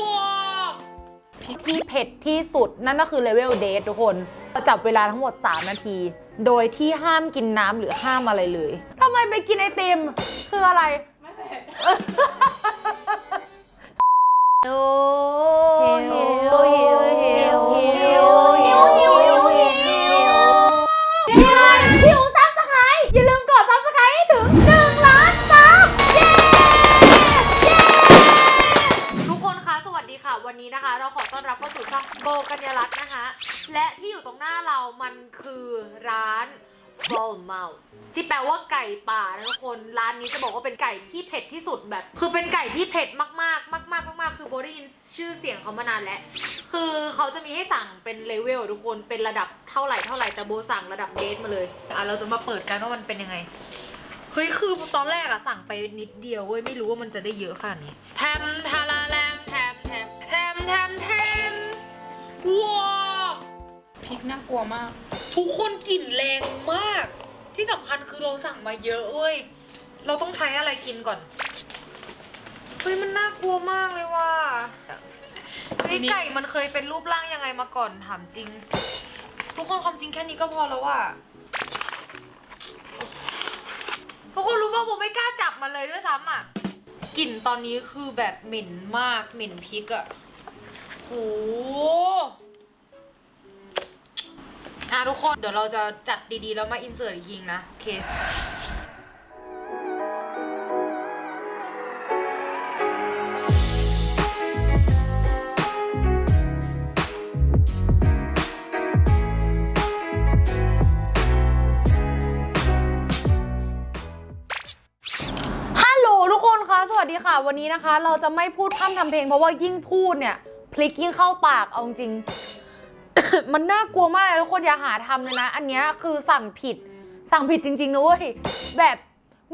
ว้าวที่เผ็ดที่สุดนั่นก็คือเลเวลเดททุกคนจับเวลาทั้งหมด 3 นาที โดยที่ห้ามกินน้ำหรือห้ามอะไรเลยทำไมไปกินไอติม คืออะไร ไม่เผ็ดโอ้หิวหิวหิวหิวหิวหิว หน้าเรามันคือร้าน f o l m o u t ที่แปลว่าไก่ป่านะทุกคน ร้านนี้จะบอกว่าเป็นไก่ที่เผ็ดที่สุดแบบ คือเป็นไก่ที่เผ็ดมากๆ มากๆมากๆคือโบได้ยินชื่อเสียงเขามานานแล้ว คือเขาจะมีให้สั่งเป็นเลเวลทุกคน เป็นระดับเท่าไหร่เท่าไหร่แต่โบสั่งระดับเดทมาเลยอะเราจะมาเปิดกันว่ามันเป็นยังไง เฮ้ยคือตอนแรกอะสั่งไปนิดเดียวเว้ยไม่รู้ว่ามันจะได้เยอะขนาดนี้ แทมทาราแลมแทมแทมแทมแทมแทม น่ากลัวมาก ทุกคนกลิ่นแรงมาก ที่สำคัญคือเราสั่งมาเยอะเว้ย เราต้องใช้อะไรกินก่อน เฮ้ยมันน่ากลัวมากเลยว่ะเฮ้ยทีนี้ไก่มันเคยเป็นรูปร่างยังไงมาก่อนถามจริง ทุกคนความจริงแค่นี้ก็พอแล้วว่ะทุกคนรู้ป่ะผมไม่กล้าจับมันเลยด้วยซ้ำอะกลิ่นตอนนี้คือแบบเหม็นมากเหม็นพริกอะโห อะทุกคนเดี๋ยวเราจะจัดดีๆ แล้วมาอินเสิร์ตอีกทีนะ โอเคฮัลโหลทุกคนคะสวัสดีค่ะ วันนี้นะคะ เราจะไม่พูดพร่ำทำเพลงเพราะว่ายิ่งพูดเนี่ย พลิกยิ่งเข้าปากเอาจริง มันน่ากลัวมากเลยทุกคนอย่าหาทำเลยนะ อันเนี้ยคือสั่งผิด สั่งผิดจริงๆนะเว้ยแบบ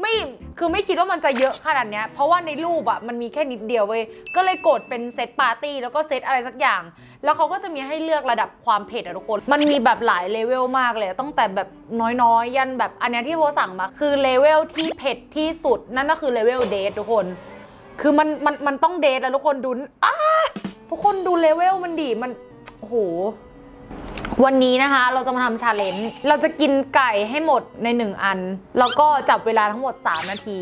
ไม่คือไม่คิดว่ามันจะเยอะขนาดเนี้ย เพราะว่าในรูปอะมันมีแค่นิดเดียวเว้ยก็เลยกดเป็นเซตปาร์ตี้แล้วก็เซตอะไรสักอย่าง แล้วเขาก็จะมีให้เลือกระดับความเผ็ดอะทุกคน มันมีแบบหลายเลเวลมากเลยตั้งแต่แบบน้อยๆ ยันแบบอันเนี้ยที่โบสั่งมาคือเลเวลที่เผ็ดที่สุดนั่นก็คือเลเวลเดททุกคน คือมันมันมันต้องเดทแล้วทุกคนดูอ้าทุกคนดูเลเวลมันดีมันโอ้โห วันนี้นะคะ เราจะมาทำชาเลนจ์เราจะกินไก่ให้หมดใน 1 อัน แล้วก็จับเวลาทั้งหมด 3 นาที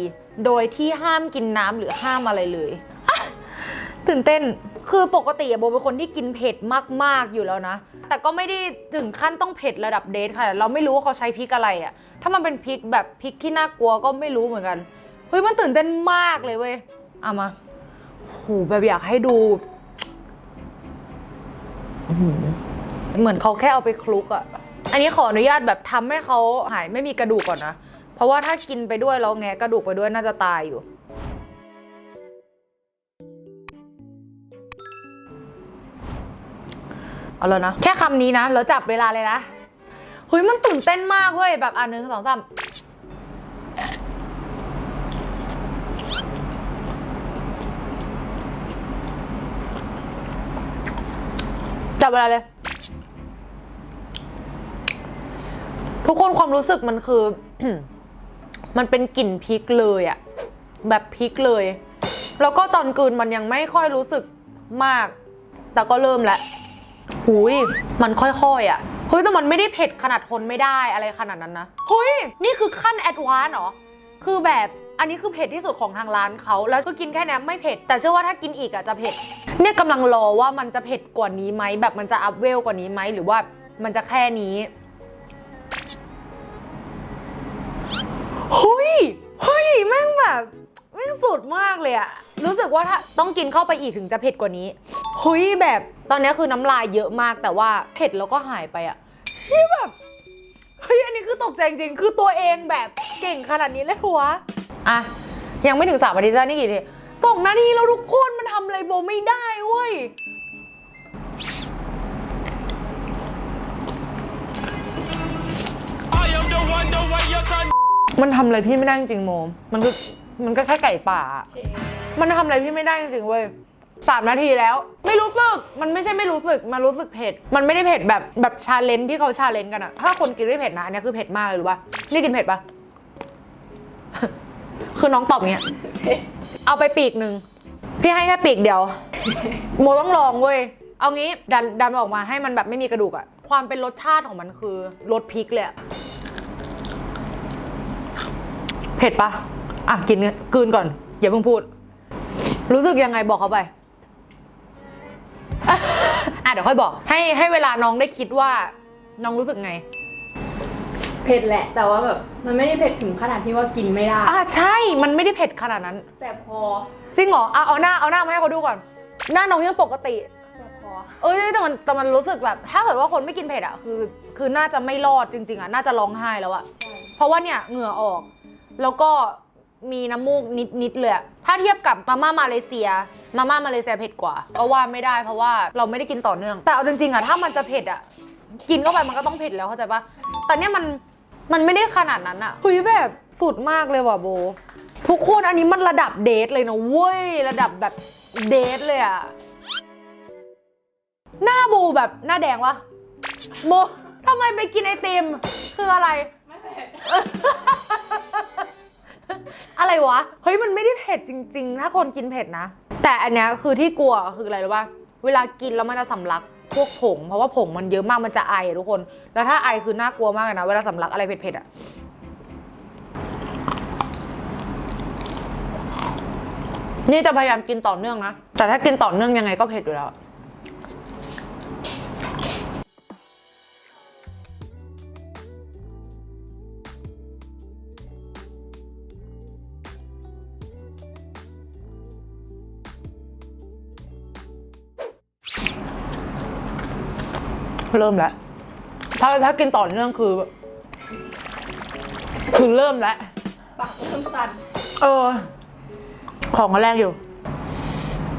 โดยที่ห้ามกินน้ำหรือห้ามอะไรเลยตื่นเต้น คือปกติอะโบเป็นคนที่กินเผ็ดมากๆอยู่แล้วนะ แต่ก็ไม่ได้ถึงขั้นต้องเผ็ดระดับเดทค่ะ เราไม่รู้ว่าเขาใช้พริกอะไรอะถ้ามันเป็นพริกแบบพริกที่น่ากลัวก็ไม่รู้เหมือนกัน เฮ้ยมันตื่นเต้นมากเลยเว้ยเอามาโหแบบอยากให้ดูอื เหมือนเขาแค่เอาไปคลุกอะอันนี้ขออนุญาตแบบทำให้เขาหายไม่มีกระดูกก่อนนะ เพราะว่าถ้ากินไปด้วยแล้วแงะกระดูกไปด้วยน่าจะตายอยู่ เอาแล้วนะ แค่คำนี้นะ แล้วจับเวลาเลยนะเฮ้ยมันตื่นเต้นมากเว้ย แบบอันหนึ่งสองสามจับเวลาเลย ทุกคนความรู้สึกมันคือ มันเป็นกลิ่นพริกเลยอะแบบพริกเลย แล้วก็ตอนกืนมันยังไม่ค่อยรู้สึกมาก แต่ก็เริ่มแล้วหุยมันค่อยๆอะเฮ้ยแต่มันไม่ได้เผ็ดขนาดทนไม่ได้อะไรขนาดนั้นนะเฮ้ยนี่คือขั้นแอดวานเหรอคือแบบอันนี้คือเผ็ดที่สุดของทางร้านเขาแล้วก็กินแค่นี้ไม่เผ็ด แต่เชื่อว่าถ้ากินอีกอะจะเผ็ด เนี่ยกำลังรอว่ามันจะเผ็ดกว่านี้ไหมแบบมันจะอัพเวลกว่านี้ไหมหรือว่ามันจะแค่นี้ เฮ้ยเฮ้ยแม่งแบบแม่งสุดมากเลยอะรู้สึกว่าถ้าต้องกินเข้าไปอีกถึงจะเผ็ดกว่านี้เฮ้ยแบบตอนนี้คือน้ำลายเยอะมากแต่ว่าเผ็ดแล้วก็หายไปอะชี่แบบเฮ้ยอันนี้คือตกใจจริงๆคือตัวเองแบบเก่งขนาดนี้เลยวะอะยังไม่ถึงสามนาทีจ้านี่กี่ทีสองนาทีแล้วทุกคนมันทำอะไรโบไม่ได้เว้ย มันทำอะไรพี่ไม่ได้จริงๆโม มันก็มันก็แค่ไก่ป่าอะมันทำอะไรพี่ไม่ได้จริงๆเว้ยสามนาทีแล้ว ไม่รู้สึก มันไม่ใช่ไม่รู้สึก มันรู้สึกเผ็ด มันไม่ได้เผ็ดแบบแบบชาเลนจ์ที่เขาชาเลนจ์กันอะถ้าคนกินไม่เผ็ดนะอันเนี้ยคือเผ็ดมากเลยรู้ปะนี่กินเผ็ดปะ คือน้องตอบเงี้ย เอาไปปีกหนึ่งพี่ให้แค่ปีกเดียว โมต้องลองเว้ย เอางี้ดันดันออกมาให้มันแบบไม่มีกระดูกอะความเป็นรสชาติของมันคือรสพริกเลยอะ เผ็ดปะอะกินกลืนก่อน อย่าเพิ่งพูด รู้สึกยังไงบอกเขาไป อะเดี๋ยวค่อยบอก ให้ให้เวลาน้องได้คิดว่า น้องรู้สึกไง เผ็ดแหละ แต่ว่าแบบมันไม่ได้เผ็ดถึงขนาดที่ว่ากินไม่ได้ อะใช่ มันไม่ได้เผ็ดขนาดนั้น แสบคอ จริงเหรอเอาเอาหน้าเอาหน้ามาให้เขาดูก่อน หน้าน้องยังปกติ แสบคอ เอ้ยแต่มันแต่มันรู้สึกแบบ ถ้าเกิดว่าคนไม่กินเผ็ดอะคือ คือน่าจะไม่รอดจริง ๆอะน่าจะร้องไห้แล้วอะใช่เพราะว่าเนี่ยเหงื่อออก แล้วก็มีน้ำมูกนิดนิดๆเลยอะถ้าเทียบกับมาม่ามาเลเซีย มาม่ามาเลเซียเผ็ดกว่า ก็ว่าไม่ได้เพราะว่าเราไม่ได้กินต่อเนื่อง แต่เอาจริงๆอะถ้ามันจะเผ็ดอะกินเข้าไปมันก็ต้องเผ็ดแล้วเข้าใจปะแต่เนี่ยมันมันไม่ได้ขนาดนั้นอะเฮ้ยแบบสุดมากเลยว่ะโบ ทุกคนอันนี้มันระดับเดทเลยนะเว้ยระดับแบบเดทเลยอะหน้าโบแบบหน้าแดงวะโบทำไมไปกินไอติมคืออะไร ไม่เผ็ด อะไรวะ เฮ้ยมันไม่ได้เผ็ดจริง ๆ ถ้าคนกินเผ็ดนะ แต่อันเนี้ยคือที่กลัวคืออะไรรู้ป่ะเวลากินแล้วมันจะสำลักพวกผง เพราะว่าผงมันเยอะมากมันจะไออะทุกคน แล้วถ้าไอคือน่ากลัวมากเลยนะ เวลาสำลักอะไรเผ็ดๆอะนี่จะพยายามกินต่อเนื่องนะ แต่ถ้ากินต่อเนื่องยังไงก็เผ็ดอยู่แล้ว เริ่มแล้วถ้าถ้ากินต่อเนื่องคือ คือเริ่มแล้วปากเริ่มสั่นเออ ของก็แรกอยู่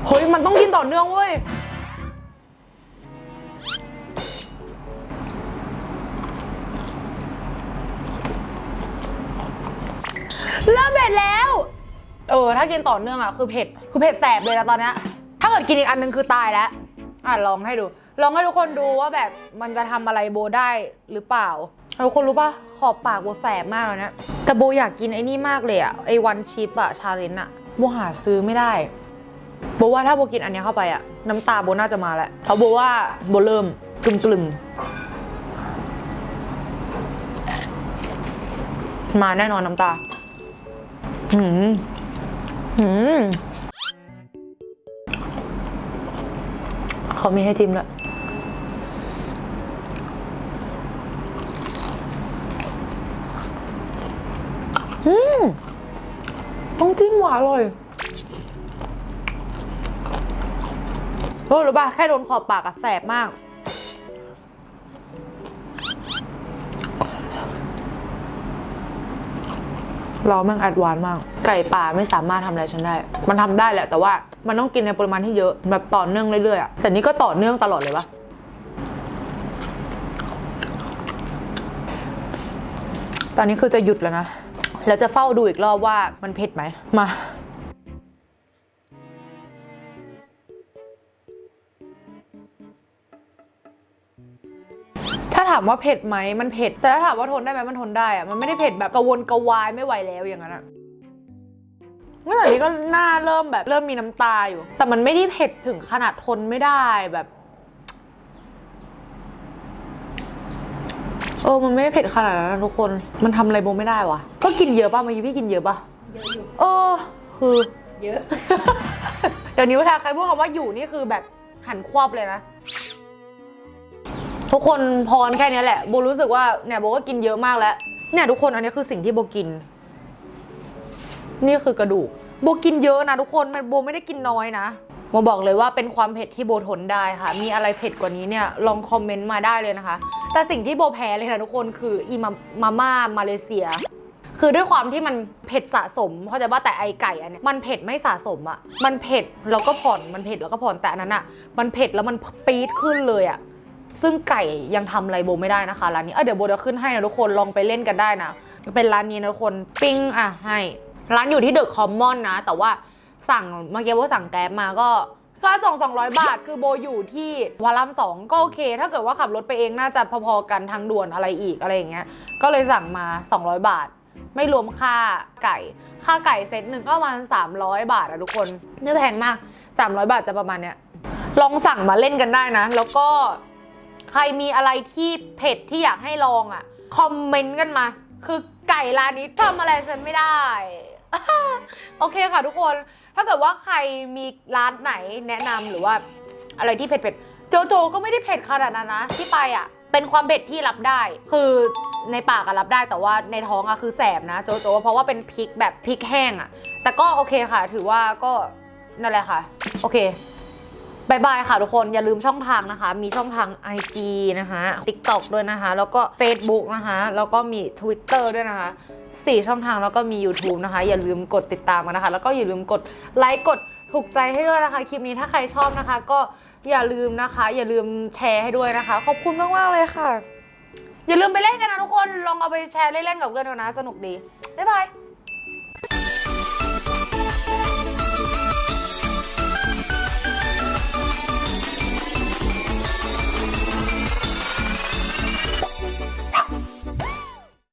เฮ้ยมันต้องกินต่อเนื่องเว้ยเริ่มเผ็ดแล้ว เออ ถ้ากินต่อเนื่องอะคือเผ็ด คือเผ็ดแสบเลยนะตอนเนี้ยถ้าเกิดกินอีกอันนึงคือตายแล้ว อะลองให้ดู ลองให้ทุกคนดูว่าแบบมันจะทำอะไรโบได้หรือเปล่าทุกคนรู้ปะขอบปากโบแสบมากเลยเนี่ยแต่โบอยากกินไอ้นี่มากเลยอะไอ้วันชิปอะชาเลนจ์อะโบหาซื้อไม่ได้โบว่าถ้าโบกินอันเนี้ยเข้าไปอะน้ำตาโบน่าจะมาแหละเพราะโบว่าโบเริ่มกลึมกลึมๆมาแน่นอนน้ำตาหืมหืมเขามีให้จิ้มด้วยอืม จิ้มหวานอร่อยเออหรือป่ะแค่โดนขอบปากอะแสบมาก เราแม่งแอดวานมาก ไก่ป่าไม่สามารถทำอะไรฉันได้ มันทำได้แหละแต่ว่ามันต้องกินในปริมาณที่เยอะ แบบต่อเนื่องเรื่อยๆอะแต่นี่ก็ต่อเนื่องตลอดเลยปะตอนนี้คือจะหยุดแล้วนะ แล้วจะเฝ้าดูอีกรอบว่ามันเผ็ดไหม มาถ้าถามว่าเผ็ดไหมมันเผ็ด แต่ถ้าถามว่าทนได้ไหมมันทนได้อะมันไม่ได้เผ็ดแบบกระวนกระวายไม่ไหวแล้วอย่างนั้นอะเมื่อตอนนี้ก็หน้าเริ่มแบบเริ่มมีน้ำตาอยู่ แต่มันไม่ได้เผ็ดถึงขนาดทนไม่ได้แบบ เออ มันไม่ได้เผ็ดขนาดนั้นนะทุกคน มันทำอะไรโบไม่ได้วะก็กินเยอะป่ะเมื่อกี้พี่กินเยอะป่ะ เยอะอยู่ เออ คือ เยอะ เดี๋ยวนี้เวลาใครพูดคำว่าอยู่นี่คือแบบหันควับเลยนะ ทุกคนพรแค่เนี้ยแหละโบรู้สึกว่าเนี่ยโบก็กินเยอะมากแล้ว เนี่ยทุกคนอันนี้คือสิ่งที่โบกิน นี่คือกระดูกโบกินเยอะนะทุกคนมันโบไม่ได้กินน้อยนะ โบบอกเลยว่าเป็นความเผ็ดที่โบทนได้ค่ะ มีอะไรเผ็ดกว่านี้เนี่ยลองคอมเมนต์มาได้เลยนะคะ แต่สิ่งที่โบแพ้เลยนะทุกคนคืออีมาม่ามาเลเซียคือด้วยความที่มันเผ็ดสะสมเข้าใจว่าแต่ไอไก่อันเนี้ยมันเผ็ดไม่สะสมอะมันเผ็ดแล้วก็ผ่อนมันเผ็ดแล้วก็ผ่อนแต่อันนั้นอะมันเผ็ดแล้วมันปี๊ดขึ้นเลยอะซึ่งไก่ยังทำอะไรโบไม่ได้นะคะร้านนี้เออเดี๋ยวโบจะขึ้นให้นะทุกคนลองไปเล่นกันได้นะเป็นร้านนี้นะทุกคนปิ้งอะให้ ร้านอยู่ที่เดอะคอมมอนนะ แต่ว่า สั่งเมื่อกี้โบสั่งแกร็บมาก็ค่าส่ง200 บาท คือโบอยู่ที่วารามสองก็โอเค ถ้าเกิดว่าขับรถไปเองน่าจะพอๆกันทางด่วนอะไรอีกอะไรอย่างเงี้ย ก็เลยสั่งมา 200 บาท ไม่รวมค่าไก่ ค่าไก่เซตหนึ่งก็ประมาณ300 บาทอะทุกคนไม่แพงมาก 300 บาทจะประมาณเนี้ย ลองสั่งมาเล่นกันได้นะ แล้วก็ใครมีอะไรที่เผ็ดที่อยากให้ลองอะ่ะคอมเมนต์กันมา คือไก่ร้านนี้ทำอะไรฉันไม่ได้ โอเคค่ะทุกคน ถ้าเกิดว่าใครมีร้านไหนแนะนำหรือว่าอะไรที่เผ็ดๆโจโจก็ไม่ได้เผ็ดขนาดนั้นนะ ที่ไปอะ เป็นความเผ็ดที่รับได้ คือในปากอะรับได้แต่ว่าในท้องอะคือแสบนะโจโจเพราะว่าเป็นพริกแบบพริกแห้งอะแต่ก็โอเคค่ะ ถือว่าก็นั่นแหละค่ะ โอเค บายบายค่ะทุกคนอย่าลืมช่องทางนะคะ มีช่องทาง IG นะคะ TikTok ด้วยนะคะ แล้วก็ Facebook นะคะ แล้วก็มี Twitter ด้วยนะคะสี่ช่องทางแล้วก็มี YouTube นะคะ อย่าลืมกดติดตามกันนะคะ แล้วก็อย่าลืมกดไลค์กดถูกใจให้ด้วยนะคะ คลิปนี้ถ้าใครชอบนะคะ ก็อย่าลืมนะคะ อย่าลืมแชร์ให้ด้วยนะคะ ขอบคุณมากๆเลยค่ะ อย่าลืมไปเล่นกันนะทุกคนลองเอาไปแชร์เล่นๆกับเพื่อนกันนะ สนุกดีบ๊ายบาย